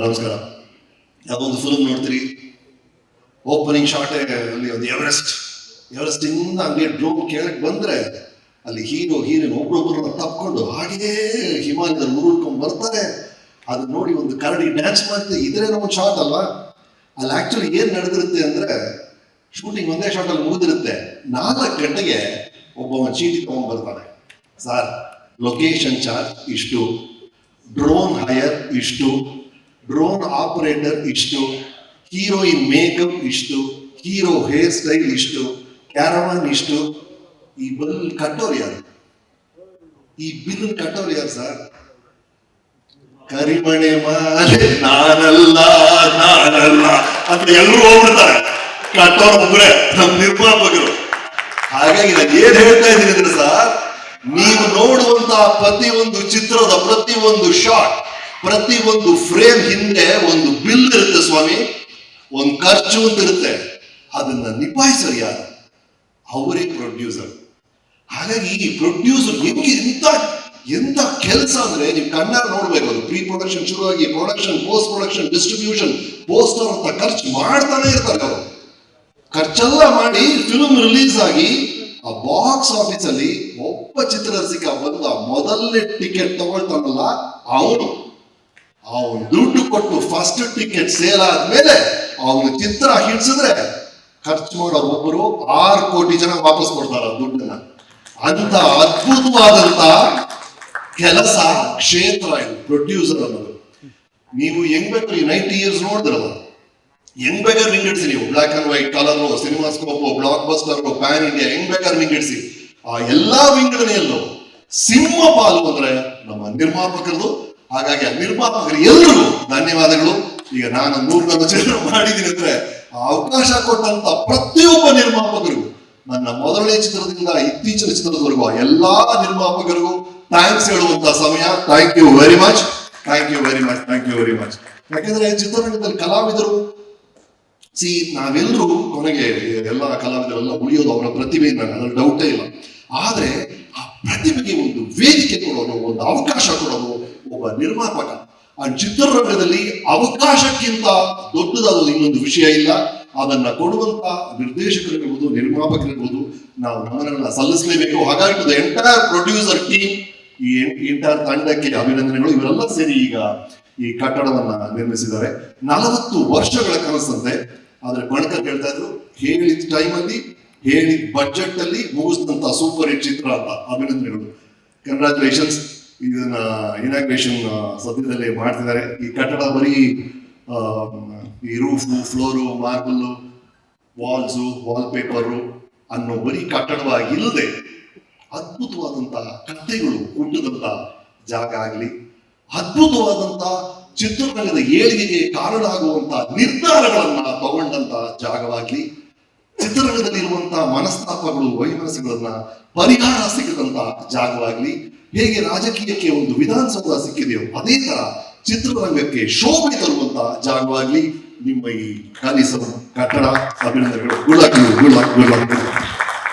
ನಮಸ್ಕಾರ. ಯಾವುದೊಂದು ಫಿಲ್ಮ್ ನೋಡ್ತೀರಿ? ಓಪನಿಂಗ್ ಶಾಟೇ ಅಲ್ಲಿ ಒಂದು ಎವರೆಸ್ಟ್ ಎವರೆಸ್ಟ್ ಇಂದ ಹಂಗೆ ಡ್ರೋನ್ ಕೇಳಕ್ ಬಂದ್ರೆ ಅಲ್ಲಿ ಹೀರೋ ಹೀರೋನ್ ಒಬ್ರೊಬ್ಬರನ್ನ ತಪ್ಕೊಂಡು ಹಾಗೇ ಹಿಮಾಲಯದಲ್ಲಿ ಉರುಳ್ಕೊಂಡ್ ಬರ್ತಾರೆ. ಅದನ್ನ ನೋಡಿ ಒಂದು ಕರಡಿ ಡ್ಯಾನ್ಸ್ ಮಾಡ್ತಿದೆ. ಇದ್ರೆ ನಮ್ಮ ಶಾಟ್ ಅಲ್ವಾ? ಅಲ್ಲಿ ಆಕ್ಚುಲಿ ಏನ್ ನಡೆದಿರುತ್ತೆ ಅಂದ್ರೆ ಶೂಟಿಂಗ್ ಒಂದೇ ಶಾಟ್ ಅಲ್ಲಿ ಮುಗಿದಿರುತ್ತೆ. ನಾಲ್ಕು ಗಂಟೆಗೆ ಒಬ್ಬ ಚೀಟಿ ತಗೊಂಡ್ ಬರ್ತಾನೆ. ಸರ್ ಲೊಕೇಶನ್ ಚಾರ್ಜ್ ಇಷ್ಟು ಡ್ರೋನ್ ಹೈಯರ್ ಇಷ್ಟು ಡ್ರೋನ್ ಆಪರೇಟರ್ ಇಷ್ಟು ಹೀರೋಯಿನ್ ಮೇಕಪ್ ಇಷ್ಟು ಹೀರೋ ಹೇರ್ ಸ್ಟೈಲ್ ಇಷ್ಟು ಕ್ಯಾರವಾನ್ ಇಷ್ಟು. ಈ ಬಿಲ್ ಕಟ್ಟೋರು ಯಾರು? ಈ ಬಿಲ್ ಕಟ್ಟೋರು ಯಾರು ಸರ್ ಕರಿಮಣೆ ಮಾಲೆ, ನಾನಲ್ಲ ನಾನಲ್ಲ ಅಂತ ಎಲ್ಲರೂ ಹೋಗ್ಬಿಡ್ತಾರೆ. ಕಟ್ಟೋರು ಒಬ್ಬರೇ ನಮ್ ನಿರ್ಮಾಪಕರು. ಹಾಗಾಗಿ ನಾನು ಏನ್ ಹೇಳ್ತಾ ಇದ್ದೀನಿ ಅಂದ್ರೆ ಸರ್ ನೀವು ನೋಡುವಂತಹ ಪ್ರತಿ ಒಂದು ಚಿತ್ರದ ಪ್ರತಿ ಒಂದು ಶಾಟ್ ಪ್ರತಿ ಒಂದು ಫ್ರೇಮ್ ಹಿಂದೆ ಒಂದು ಬಿಲ್ ಇರುತ್ತೆ ಸ್ವಾಮಿ. ಒಂದು ಖರ್ಚು ಅಂತ ಇರುತ್ತೆ. ಅದನ್ನ ನಿಭಾಯಿಸೋರು ಯಾರು? ಅವರೇ ಪ್ರೊಡ್ಯೂಸರ್. ಹಾಗಾಗಿ ಈ ಪ್ರೊಡ್ಯೂಸರ್ ನಿಮ್ಗೆ ಎಂತ ಎಂತ ಕೆಲಸ ಅಂದ್ರೆ ನೀವು ಕಣ್ಣಾಗ ನೋಡ್ಬೇಕು ಅದು ಪ್ರೀ ಪ್ರೊಡಕ್ಷನ್ ಶುರುವಾಗಿ production post production distribution poster ಅಂತ ಖರ್ಚು ಮಾಡ್ತಾನೆ ಇರ್ತಾರೆ ಅವರು. ಖರ್ಚೆಲ್ಲ ಮಾಡಿ ಫಿಲ್ಮ್ ರಿಲೀಸ್ ಆಗಿ ಆ ಬಾಕ್ಸ್ ಆಫೀಸ್ ಅಲ್ಲಿ ಒಬ್ಬ ಚಿತ್ರರಸಿಕ ಬಂದ ಮೊದಲನೇ ಟಿಕೆಟ್ ತಗೊಳ್ತಾನಲ್ಲ, ಅವನು. ಅವನು ದುಡ್ಡು ಕೊಟ್ಟು ಫಸ್ಟ್ ಟಿಕೆಟ್ ಸೇಲ್ ಆದ್ಮೇಲೆ ಅವನು ಚಿತ್ರ ಹಿಡ್ಸಿದ್ರೆ ಖರ್ಚು ಮಾಡೋ ಒಬ್ಬರು ಆರು ಕೋಟಿ ಜನ ವಾಪಸ್ ಕೊಡ್ತಾರ ದುಡ್ಡನ್ನ. ಅಂತ ಅದ್ಭುತವಾದಂತ ಕೆಲಸ ಕ್ಷೇತ್ರ ಇದು ಪ್ರೊಡ್ಯೂಸರ್ ಅನ್ನೋದು. ನೀವು ಹೆಂಗ್ ಬೇಕು ಈ ನೈಂಟಿ ಇಯರ್ಸ್ ನೋಡಿದ್ರಲ್ಲ? ಹೆಂಗ್ ಬೇಕಾದ್ರೆ ವಿಂಗಡಿಸಿ ನೀವು black and white colour CinemaScope blockbuster pan India ಹೆಂಗ್ ಬೇಕಾದ್ರೆ ವಿಂಗಡಿಸಿ ಆ ಎಲ್ಲಾ ವಿಂಗಡಣೆಯಲ್ಲೂ ಸಿಂಹ ಪಾಲು ಅಂದ್ರೆ ನಮ್ಮ ನಿರ್ಮಾಪಕರದು ಹಾಗಾಗಿ ಆ ನಿರ್ಮಾಪಕರು ಎಲ್ಲರೂ ಧನ್ಯವಾದಗಳು. ಈಗ ನಾನು ನೂರ ಚಿತ್ರ ಮಾಡಿದ್ದೀನಿ ಅಂದ್ರೆ ಆ ಅವಕಾಶ ಕೊಟ್ಟಂತ ಪ್ರತಿಯೊಬ್ಬ ನಿರ್ಮಾಪಕರಿಗೂ ನನ್ನ ಮೊದಲನೇ ಚಿತ್ರದಿಂದ ಇತ್ತೀಚಿನ ಚಿತ್ರದವರೆಗೂ ಎಲ್ಲಾ ನಿರ್ಮಾಪಕರಿಗೂ ಥ್ಯಾಂಕ್ಸ್ ಹೇಳುವಂತ ಸಮಯ. Thank you very much thank you very much thank you very much ಯಾಕೆಂದ್ರೆ ಚಿತ್ರರಂಗದಲ್ಲಿ ಕಲಾವಿದರು ಸಿ ನಾವೆಲ್ಲರೂ ಕೊನೆಗೆ ಎಲ್ಲ ಕಲಾವಿದರೆಲ್ಲ ಉಳಿಯೋದು ಅವರ ಪ್ರತಿಭೆ ಅದ್ರಲ್ಲಿ ಡೌಟೇ ಇಲ್ಲ. ಆದ್ರೆ ಆ ಪ್ರತಿಭೆಗೆ ಒಂದು ವೇದಿಕೆ ಕೊಡೋದು, ಒಂದು ಅವಕಾಶ ಕೊಡೋದು ಒಬ್ಬ ನಿರ್ಮಾಪಕ, ಆ ಚಿತ್ರರಂಗದಲ್ಲಿ ಅವಕಾಶಕ್ಕಿಂತ ದೊಡ್ಡದಾದ ಇನ್ನೊಂದು ವಿಷಯ ಇಲ್ಲ. ಅದನ್ನ ಕೊಡುವಂತ ನಿರ್ದೇಶಕರಿರ್ಬೋದು, ನಿರ್ಮಾಪಕರಿರ್ಬೋದು, ನಾವು ನಮ್ಮನ್ನೆಲ್ಲ ಸಲ್ಲಿಸಲೇಬೇಕು. ಹಾಗಾಗಿ ಎಂಟೈರ್ ಪ್ರೊಡ್ಯೂಸರ್ ಟೀಮ್ ಈ ಎಂಟೈರ್ ತಂಡಕ್ಕೆ ಅಭಿನಂದನೆಗಳು. ಇವರೆಲ್ಲ ಸೇರಿ ಈಗ ಈ ಕಟ್ಟಡವನ್ನ ನಿರ್ಮಿಸಿದ್ದಾರೆ. ನಲವತ್ತು ವರ್ಷಗಳ ಕನಸಂತೆ. ಆದ್ರೆ ಬಣಕರ್ ಹೇಳ್ತಾ ಇದ್ರು, ಹೇಳಿದ ಟೈಮಲ್ಲಿ ಹೇಳಿದ ಬಜೆಟ್ ಅಲ್ಲಿ ಮುಗಿಸಿದಂತ ಸೂಪರ್ ಹಿಟ್ ಚಿತ್ರ ಅಂತ. ಅಭಿನಂದನೆಗಳು. ಕಂಗ್ರಾಚುಲೇಷನ್ಸ್ ಇದನ್ನ ಇನಾಗ್ರೇಷನ್ ಸದ್ಯದಲ್ಲಿ ಮಾಡ್ತಿದ್ದಾರೆ. ಈ ಕಟ್ಟಡ ಬರೀ ಈ roof floor marble walls wallpaper ಅನ್ನೋ ಬರೀ ಕಟ್ಟಡವಾಗಿಲ್ಲದೆ ಅದ್ಭುತವಾದಂತ ಕಥೆಗಳು ಹುಟ್ಟಿದಂತ ಜಾಗ ಆಗಲಿ, ಅದ್ಭುತವಾದಂತ ಚಿತ್ರರಂಗದ ಏಳಿಗೆಗೆ ಕಾರಣ ಆಗುವಂತ ನಿರ್ಧಾರಗಳನ್ನ ತಗೊಂಡಂತ ಜಾಗವಾಗ್ಲಿ ಚಿತ್ರರಂಗದಲ್ಲಿ ಇರುವಂತಹ ಮನಸ್ತಾಪಗಳು ವೈಮನಸ್ಸುಗಳನ್ನ ಪರಿಹಾರ ಸಿಗದಂತ ಜಾಗವಾಗ್ಲಿ. ಹೇಗೆ ರಾಜಕೀಯಕ್ಕೆ ಒಂದು ವಿಧಾನಸೌಧ ಸಿಕ್ಕಿದೆಯೋ ಅದೇ ತರ ಚಿತ್ರರಂಗಕ್ಕೆ ಶೋಭೆ ತರುವಂತ ಜಾಗವಾಗ್ಲಿ. ನಿಮ್ಮ ಈ ಕಾಲಿಸ ಕಟ್ಟಡ, ಅಭಿನಂದನೆಗಳು.